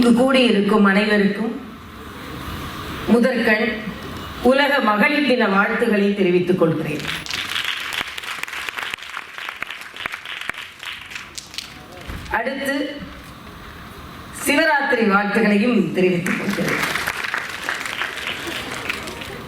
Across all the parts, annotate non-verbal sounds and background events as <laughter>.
இங்கு கூடியிருக்கும் அனைவருக்கும் முதற்கண் உலக மகளிர் தின வாழ்த்துக்களை தெரிவித்துக் கொள்கிறேன். அடுத்து சிவராத்திரி வாழ்த்துக்களையும் தெரிவித்துக் கொள்கிறேன்.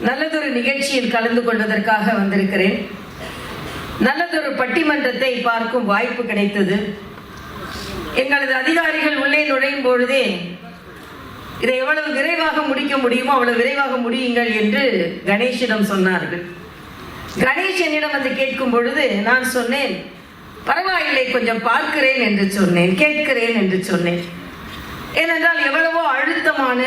நல்லதொரு நிகழ்ச்சியில் கலந்து கொள்வதற்காக வந்திருக்கிறேன். நல்லதொரு பட்டிமன்றத்தை பார்க்கும் வாய்ப்பு கிடைத்தது. எங்களது அதிகாரிகள் உள்ளே நுழையும் பொழுதே இதை எவ்வளவு விரைவாக முடிக்க முடியுமோ அவ்வளவு விரைவாக முடியுங்கள் என்று கணேஷிடம் சொன்னார்கள். கணேஷ் என்னிடம் வந்து கேட்கும் பொழுது நான் சொன்னேன் பரவாயில்லை கொஞ்சம் பார்க்கிறேன் என்று சொன்னேன். கேட்கிறேன் என்று சொன்னேன். ஏனென்றால் எவ்வளவோ அழுத்தமான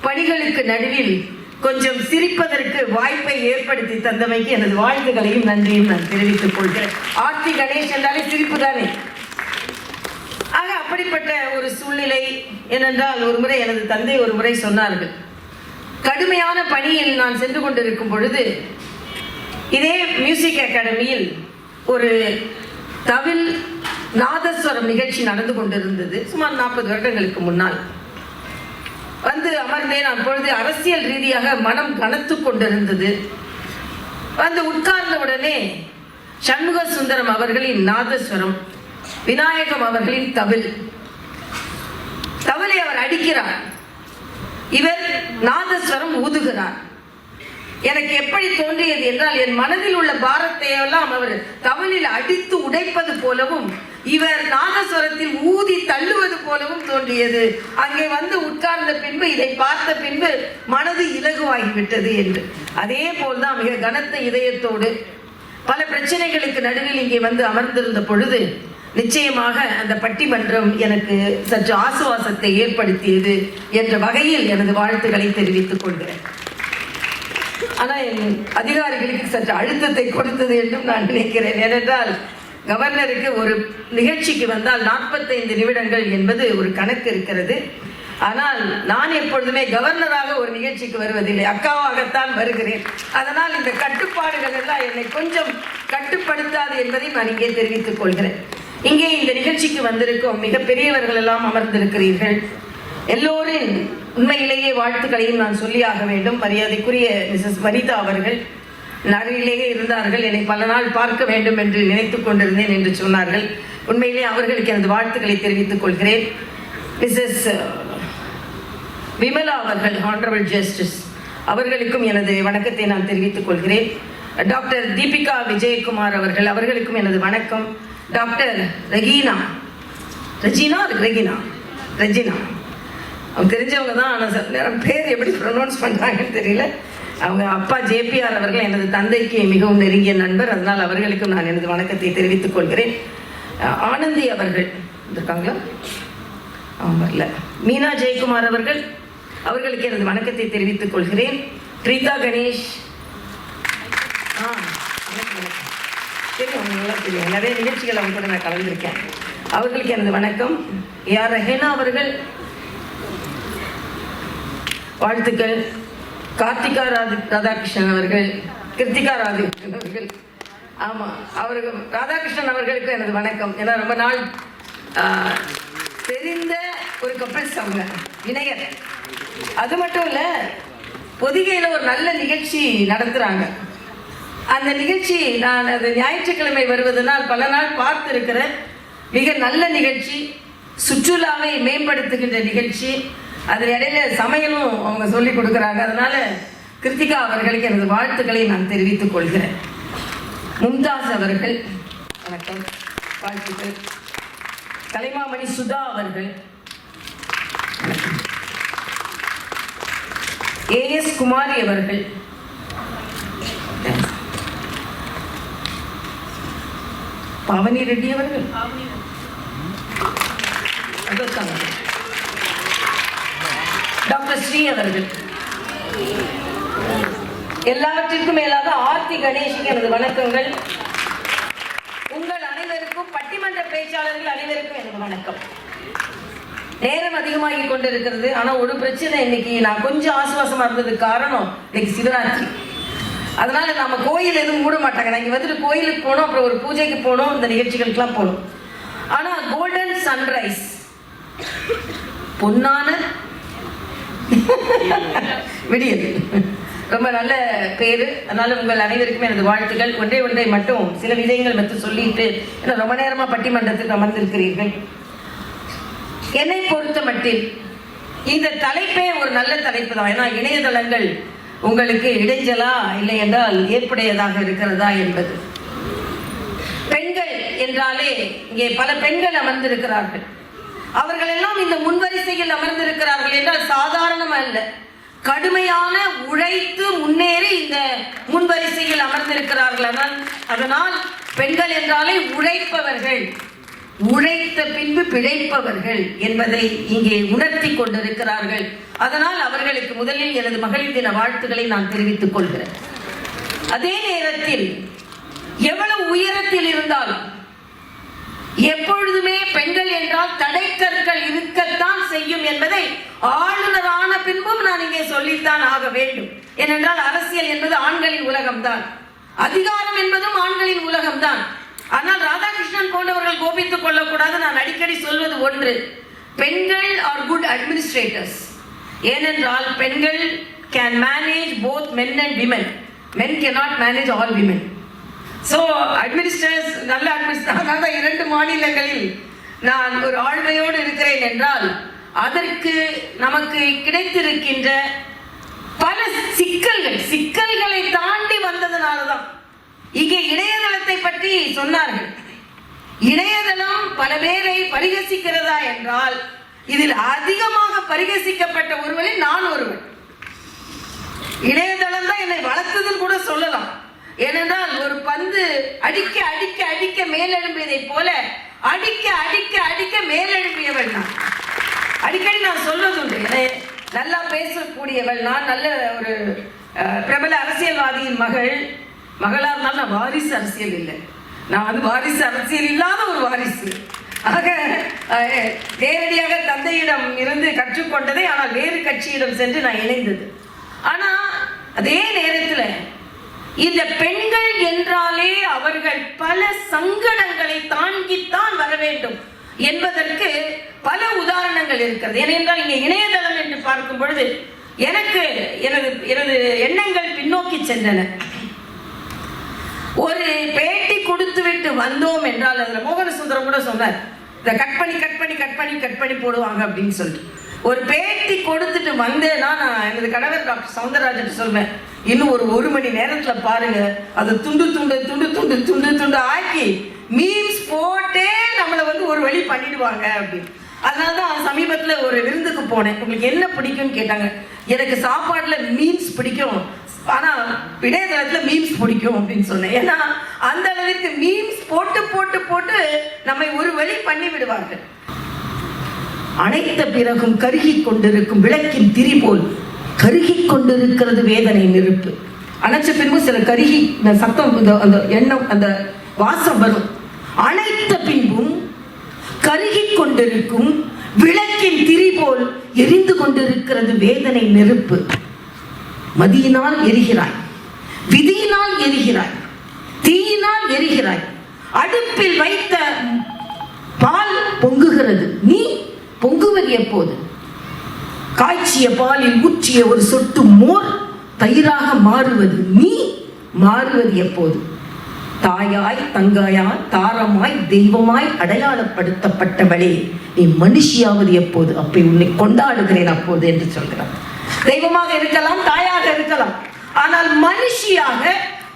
பணிகளுக்கு நடுவில் கொஞ்சம் சிரிப்பதற்கு வாய்ப்பை ஏற்படுத்தி தந்தமைக்கு எனது வாழ்த்துகளையும் நன்றியும் நான் தெரிவித்துக் கொள்கிறேன். ஆர்த்தி கணேஷ் என்றாலே சிரிப்பு தானே? அப்படிப்பட்ட ஒரு சூழ்நிலை ஏனென்றால் ஒரு முறை எனது தந்தை ஒரு முறை சொன்னார்கள். கடுமையான பணியில் நான் சென்று கொண்டிருக்கும் பொழுது இதே மியூசிக் அகாடமியில் ஒரு தவில் நாதஸ்வரம் நிகழ்ச்சி நடந்து கொண்டிருந்தது சுமார் நாற்பது வருடங்களுக்கு முன்னால். வந்து அமர்ந்தேன் அப்பொழுது அரசியல் ரீதியாக மனம் கனத்து கொண்டிருந்தது. வந்து உட்கார்ந்த உடனே சண்முக சுந்தரம் அவர்களின் நாதஸ்வரம் விநாயகம் அவர்களின் தவில். தவிலை அவர் அடிக்கிறார். இவர் நாதஸ்வரம் ஊதுகிறார். எனக்கு எப்படி தோன்றியது என்றால் என் மனதில் உள்ள பாரத்தை எல்லாம் அவர் தவளில் அடித்து உடைப்பது போலவும் இவர் நாதஸ்வரத்தில் ஊதி தள்ளுவது போலவும் தோன்றியது. அங்கே வந்து உட்கார்ந்த பின்பு இதை பார்த்த பின்பு மனது இலகுவாகிவிட்டது என்று. அதே போல்தான் மிக கனத்த இதயத்தோடு பல பிரச்சனைகளுக்கு நடுவில் இங்கே வந்து அமர்ந்திருந்த பொழுது நிச்சயமாக அந்த பட்டிமன்றம் எனக்கு சற்று ஆசுவாசத்தை ஏற்படுத்தியது என்ற வகையில் எனது வாழ்த்துக்களை தெரிவித்துக் கொள்கிறேன். ஆனால் என் அதிகாரிகளுக்கு சற்று அழுத்தத்தை கொடுத்தது என்றும் நான் நினைக்கிறேன். ஏனென்றால் கவர்னருக்கு ஒரு நிகழ்ச்சிக்கு வந்தால் நாற்பத்தைந்து நிமிடங்கள் என்பது ஒரு கணக்கு இருக்கிறது. ஆனால் நான் எப்பொழுதுமே கவர்னராக ஒரு நிகழ்ச்சிக்கு வருவதில்லை. அக்காவாகத்தான் வருகிறேன். அதனால் இந்த கட்டுப்பாடுகள் எல்லாம் என்னை கொஞ்சம் கட்டுப்படுத்தாது என்பதை நான் இங்கே தெரிவித்துக் கொள்கிறேன். இங்கே இந்த நிகழ்ச்சிக்கு வந்திருக்கும் மிக பெரியவர்கள் எல்லாம் அமர்ந்திருக்கிறீர்கள். எல்லோரின் உண்மையிலேயே வாழ்த்துக்களையும் நான் சொல்லியாக வேண்டும். மரியாதைக்குரிய மிஸ்ஸஸ் வனிதா அவர்கள் நகரிலேயே இருந்தார்கள். என்னை பல நாள் பார்க்க வேண்டும் என்று நினைத்துக் கொண்டிருந்தேன் என்று சொன்னார்கள். உண்மையிலே அவர்களுக்கு எனது வாழ்த்துக்களை தெரிவித்துக் கொள்கிறேன். மிஸ்ஸஸ் விமலா அவர்கள் ஹானரபிள் ஜஸ்டிஸ் அவர்களுக்கும் எனது வணக்கத்தை நான் தெரிவித்துக் கொள்கிறேன். டாக்டர் தீபிகா விஜயகுமார் அவர்கள் அவர்களுக்கும் எனது வணக்கம். டாக்டர் ரகீனா ரெஜினா ரெகினா ரெஜினா அவங்க தெரிஞ்சவங்க தான் ஆனால் சில நேரம் பேர் எப்படி ப்ரொனவுன்ஸ் பண்ணுறாங்கன்னு தெரியல. அவங்க அப்பா ஜேபிஆர் அவர்கள் எனது தந்தைக்கு மிகவும் நெருங்கிய நண்பர். அதனால் அவர்களுக்கும் நான் எனது வணக்கத்தை தெரிவித்துக் கொள்கிறேன். ஆனந்தி அவர்கள். இருக்காங்களா அவங்க வரல. மீனா ஜெயக்குமார் அவர்கள். அவர்களுக்கு எனது வணக்கத்தை தெரிவித்துக் கொள்கிறேன். பிரீதா கணேஷ். ஆ வணக்கம். தெரியும் அவங்க தெரியும் நிறைய நிகழ்ச்சிகள் அவங்க கூட நான் கலந்துருக்கேன். அவர்களுக்கு எனது வணக்கம். யார் ரஹேனா அவர்கள்? வாழ்த்துக்கள். கார்த்திகா ராதி ராதாகிருஷ்ணன் அவர்கள் கிருத்திகா ராதாகிருஷ்ணன் அவர்கள். ஆமாம் அவர்கள் ராதாகிருஷ்ணன் அவர்களுக்கு எனது வணக்கம். ஏன்னா ரொம்ப நாள் தெரிந்த ஒரு கப்பல்ஸ் அவங்க இணையர். அது மட்டும் இல்லை பொதிகையில் ஒரு நல்ல நிகழ்ச்சி நடத்துகிறாங்க அந்த நிகழ்ச்சி நான் அது ஞாயிற்றுக்கிழமை வருவதனால் பல நாள் பார்த்துருக்கிறேன். மிக நல்ல நிகழ்ச்சி சுற்றுலாவை மேம்படுத்துகின்ற நிகழ்ச்சி. அதில் இடையில சமையலும் அவங்க சொல்லி கொடுக்குறாங்க. அதனால் கிருத்திகா அவர்களுக்கு எனது வாழ்த்துக்களை நான் தெரிவித்துக் கொள்கிறேன். மும்தாஸ் அவர்கள் வணக்கம். வாழ்த்துக்கள். கலைமாமணி சுதா அவர்கள். ஏஎஸ் குமாரி அவர்கள். பாவனி ரெட்டி அவர்கள். டாக்டர் ஸ்ரீ அவர்கள். எல்லாவற்றிற்கும் மேலாக ஆர்த்தி கணேஷுக்கு எனது வணக்கங்கள். உங்கள் அனைவருக்கும் பட்டிமன்ற பேச்சாளர்கள் அனைவருக்கும் எனது வணக்கம். நேரம் அதிகமாகி கொண்டிருக்கிறது. ஆனா ஒரு பிரச்சனை இன்னைக்கு நான் கொஞ்சம் ஆசுவாசமா இருந்ததுக்கு காரணம் இன்னைக்கு சிவராத்திரி. அதனால நம்ம கோயில் எதுவும் மூட மாட்டாங்க. இங்கே வந்துட்டு கோயிலுக்கு போனோம் அப்புறம் ஒரு பூஜைக்கு போனோம் இந்த நிகழ்ச்சிகளுக்கெல்லாம் போகணும் ஆனால் கோல்டன் சன்ரைஸ் பொன்னான <laughs> விடியல். ரொம்ப நல்ல பேர். அதனால உங்கள் அனைவருக்குமே எனது வாழ்த்துக்கள். ஒன்றே ஒன்றை மட்டும் சில விஷயங்கள் மட்டும் சொல்லிட்டு ஏன்னா ரொம்ப நேரமாக பட்டிமன்றத்துக்கு அமர்ந்திருக்கிறீர்கள். என்னை பொறுத்த மட்டில் இந்த தலைப்பே ஒரு நல்ல தலைப்பு தான் ஏன்னா இணையதளங்கள் உங்களுக்கு இடைஞ்சலா இல்லை என்றால் ஏற்புடையதாக இருக்கிறதா என்பது. பெண்கள் என்றாலே இங்கே பல பெண்கள் அமர்ந்திருக்கிறார்கள். அவர்கள் எல்லாம் இந்த முன்வரிசையில் அமர்ந்திருக்கிறார்கள் என்றால் சாதாரணம் அல்ல. கடுமையான உழைத்து முன்னேறி இந்த முன்வரிசையில் அமர்ந்திருக்கிறார்கள் அதனால் அதனால் பெண்கள் என்றாலே உழைப்பவர்கள். உழைத்த பின்பு பிழைப்பவர்கள் என்பதை இங்கே உணர்த்தி கொண்டிருக்கிறார்கள். அதனால் அவர்களுக்கு முதலில் எனது மகளிர் தின வாழ்த்துக்களை நான் தெரிவித்துக் கொள்கிறேன். அதே நேரத்தில் எவ்வளவு உயரத்தில் இருந்தாலும் எப்பொழுதுமே பெண்கள் என்றால் தடைக்கற்கள் இருக்கத்தான் செய்யும் என்பதை ஆளுநரான பின்பும் நான் இங்கே சொல்லித்தான் ஆக வேண்டும். ஏனென்றால் அரசியல் என்பது ஆண்களின் உலகம்தான். அதிகாரம் என்பதும் ஆண்களின் உலகம்தான். ஆனால் ராதாகிருஷ்ணன் போன்றவர்கள் கோபித்துக் கொள்ளக்கூடாது. நான் அடிக்கடி சொல்வது ஒன்று. பெண்கள் ஆர் குட் அட்மினிஸ்ட்ரேட்டர்ஸ் ஏனென்றால் பெண்கள் can manage both men and women men can not manage all women so administrators நல்ல அட்மினிஸ்ட்ரேஷன் அதனால இரண்டு மாநிலங்களில் நான் ஒரு ஆழ்மையோடு இருக்கிறேன் என்றால் அதற்கு நமக்கு கிடைத்திருக்கின்ற பல சிக்கல்கள் சிக்கல்களை தாண்டி வந்ததுனால தான் இங்கே இணையதளத்தை பற்றி சொன்னார்கள். இணையதளம் பல பேரை பரிகசிக்கிறதா என்றால் இதில் அதிகமாக பரிகசிக்கப்பட்ட ஒருவரில் நான் ஒருவன். இணையதளம் தான் என்னை வளர்த்ததுன்னு கூட சொல்லலாம். ஏனென்றால் ஒரு பந்து அடிக்க அடிக்க அடிக்க மேலெழும்பியதை போல அடிக்க அடிக்க அடிக்க மேலெழும்பியவள் நான். அடிக்கடி நான் சொல்வது உண்டு என்னை நல்லா பேசக்கூடியவள் நான் நல்ல ஒரு பிரபல அரசியல்வாதியின் மகள் மகளா இருந்தாலும் நான் வாரிசு அரசியல் இல்லை. நான் வந்து வாரிசு அரசியல் இல்லாத ஒரு வாரிசு. ஆக நேரடியாக தந்தையிடம் இருந்து கற்றுக்கொண்டதை ஆனால் வேறு கட்சியிடம் சென்று நான் இணைந்தது. ஆனால் அதே நேரத்தில் இந்த பெண்கள் என்றாலே அவர்கள் பல சங்கடங்களை தாங்கித்தான் வர வேண்டும் என்பதற்கு பல உதாரணங்கள் இருக்கிறது. ஏனென்றால் இங்கே இணையதளம் என்று பார்க்கும் பொழுது எனக்கு எனது எனது எண்ணங்கள் பின்னோக்கி சென்றன. ஒரு பேட்டி கொடுத்து விட்டு வந்தோம் என்றால் அதில் மோகன சுந்தரம் கூட சொன்னார் இந்த கட் பண்ணி கட் பண்ணி கட் பண்ணி கட் பண்ணி போடுவாங்க அப்படின்னு சொல்லிட்டு. ஒரு பேட்டி கொடுத்துட்டு வந்தேன்னா நான் எனது கணவர் டாக்டர் சவுந்தரராஜன் சொல்வேன் இன்னும் ஒரு ஒரு மணி நேரத்தில் பாருங்க அதை துண்டு துண்டு துண்டு துண்டு துண்டு துண்டு ஆக்கி மீம்ஸ் போட்டே நம்மளை வந்து ஒரு வழி பண்ணிடுவாங்க அப்படின்னு. அதனால தான் சமீபத்தில் ஒரு விருந்துக்கு போனேன். உங்களுக்கு என்ன பிடிக்கும்னு கேட்டாங்க. எனக்கு சாப்பாட்டில் மீன்ஸ் பிடிக்கும். ஆனால் இணையதளத்தில் மீம்ஸ் பிடிக்கும் அப்படின்னு சொன்னேன். ஏன்னா அந்த அளவிற்கு மீம்ஸ் போட்டு போட்டு போட்டு நம்மை ஒரு வழி பண்ணி விடுவார்கள். அனைத்த பிறகும் கருகி கொண்டிருக்கும் விளக்கின் திரி போல் கருகிக் கொண்டிருக்கிறது வேதனை நெருப்பு. அணைச்ச பின்பும் சில கருகி சத்தம் அந்த எண்ணம் அந்த வாசம் வரும். அனைத்த பின்பும் கருகி கொண்டிருக்கும் விளக்கின் திரி போல் எரிந்து கொண்டிருக்கிறது வேதனை நெருப்பு. மதியினால் எரிகிறாய். விதியினால் எரிகிறாய். தீயினால் எரிகிறாய். அடுப்பில் வைத்த பால் பொங்குகிறது. நீ பொங்குவது எப்போது? காய்ச்சிய பாலில் ஊற்றிய ஒரு சொட்டு மோர் தயிராக மாறுவது. நீ மாறுவது எப்போது? தாயாய் தங்காயாய் தாரமாய் தெய்வமாய் அடையாளப்படுத்தப்பட்டவளே. நீ மனுஷியாவது எப்போது? அப்படி உன்னை கொண்டாடுகிறேன் அப்போது என்று சொல்கிறார். தெய்வமாக இருக்கலாம் தாயாக இருக்கலாம். ஆனால் மனுஷியாக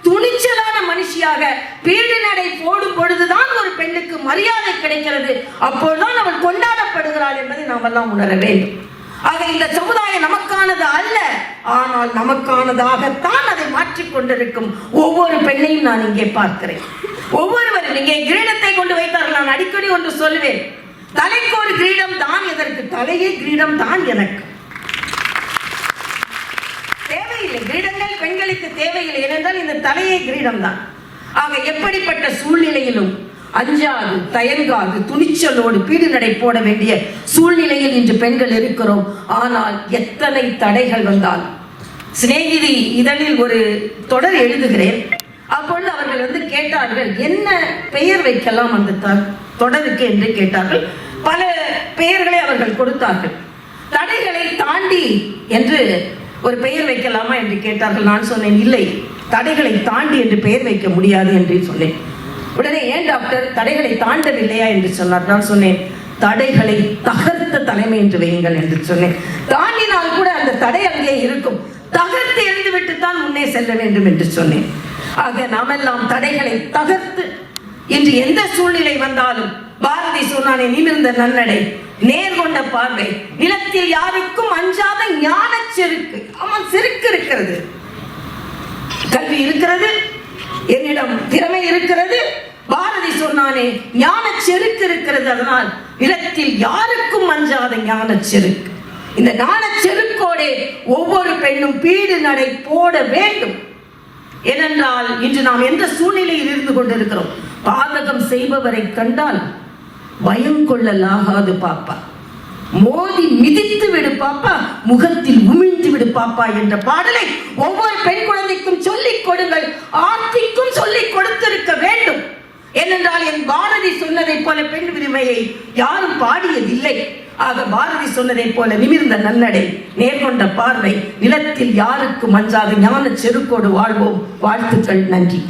துணிச்சலான மனுஷியாக பீடு நடை போடும் பொழுதுதான் ஒரு பெண்ணுக்கு மரியாதை கிடைக்கிறது. அப்பொழுதுதான் அவள் கொண்டாடப்படுகிறாள் என்பதை நாம் எல்லாம் உணர வேண்டும். ஆக இந்த சமுதாயம் நமக்கானது அல்ல. ஆனால் நமக்கானதாகத்தான் அதை மாற்றிக் கொண்டிருக்கும் ஒவ்வொரு பெண்ணையும் நான் இங்கே பார்க்கிறேன். ஒவ்வொருவரும் இங்கே கிரீடத்தை கொண்டு வைத்தார்கள். நான் அடிக்கடி ஒன்று சொல்வேன். தலைக்கு ஒரு கிரீடம் தான் எதற்கு? தலையே கிரீடம் தான் எனக்கு. தேவையில்லை கிரீடங்கள் பெண்களுக்கு தேவையில்லை ஏனென்றால் இந்த தலையே கிரீடம் தான் ஆக எப்படிப்பட்ட சூழ்நிலையிலும் அஞ்சாது தயங்காது துணிச்சலோடு பீடு நடை போட வேண்டிய சூழ்நிலையில் இன்று பெண்கள் இருக்கிறோம். ஆனால் எத்தனை தடைகள் வந்தால்? சிநேகிதி இதழில் ஒரு தொடர் எழுதுகிறேன். அப்பொழுது அவர்கள் வந்து கேட்டார்கள் என்ன பெயர் வைக்கலாம் அந்த தொடருக்கு? என்று கேட்டார்கள். பல பெயர்களை அவர்கள் கொடுத்தார்கள். தடைகளை தாண்டி என்று ஒரு பெயர் வைக்கலாமா என்று கேட்டார்கள். நான் சொன்னேன் இல்லை தடைகளை தாண்டி என்று பெயர் வைக்க முடியாது என்று சொன்னேன். உடனே ஏன் டாக்டர் தடைகளை தாண்டவில்லையா? என்று சொன்னார். நான் சொன்னேன் தடைகளை தகர்த்த தலைமை என்று வையுங்கள் என்று சொன்னேன். தாண்டினால் கூட அந்த தடை அங்கே இருக்கும். தகர்த்து எறிந்துவிட்டு தான் முன்னே செல்ல வேண்டும் என்று சொன்னேன். ஆக நாமெல்லாம் தடைகளை தகர்த்து இன்று எந்த சூழ்நிலை வந்தாலும் பாரதி சொன்னானே நிமிர்ந்த நன்னடை நேர்கொண்ட பார்வை. நிலத்தில் யாருக்கும் அஞ்சாத ஞான செருக்கு ஆமாம் செருக்கு இருக்கிறது. கல்வி இருக்கிறது. என்னிடம் திறமை இருக்கிறது. பாரதி சொன்னானே ஞான செருக்கு இருக்கிறது. அதனால் நிலத்தில் யாருக்கும் அஞ்சாத ஞான செருக்கு. இந்த ஞான செருக்கோடே ஒவ்வொரு பெண்ணும் பீடு நடை போட வேண்டும். ஏனென்றால் இன்று நாம் எந்த சூழ்நிலையில் இருந்து கொண்டிருக்கிறோம்? பாதகம் செய்பவரை கண்டால் பயம் கொள்ளலாகாது பாப்பா. மோதி மிதித்து விடு பாப்பா முகத்தில் உமிழ்ந்து விடு பாப்பா என்ற பாடலை ஒவ்வொரு பெண் குழந்தைக்கும் சொல்லிக் கொடுங்கள். ஆர்த்திக்கும் சொல்லிக் கொடுத்திருக்க வேண்டும். ஏனென்றால் என் பாரதி சொன்னதைப் போல பெண் உரிமையை யாரும் பாடியதில்லை. ஆக பாரதி சொன்னதைப் போல நிமிர்ந்த நன்னடை நேர்கொண்ட பார்வை நிலத்தில் யாருக்கும் அஞ்சாத ஞான செருக்கோடு வாழ்வோம். வாழ்த்துக்கள் நன்றி.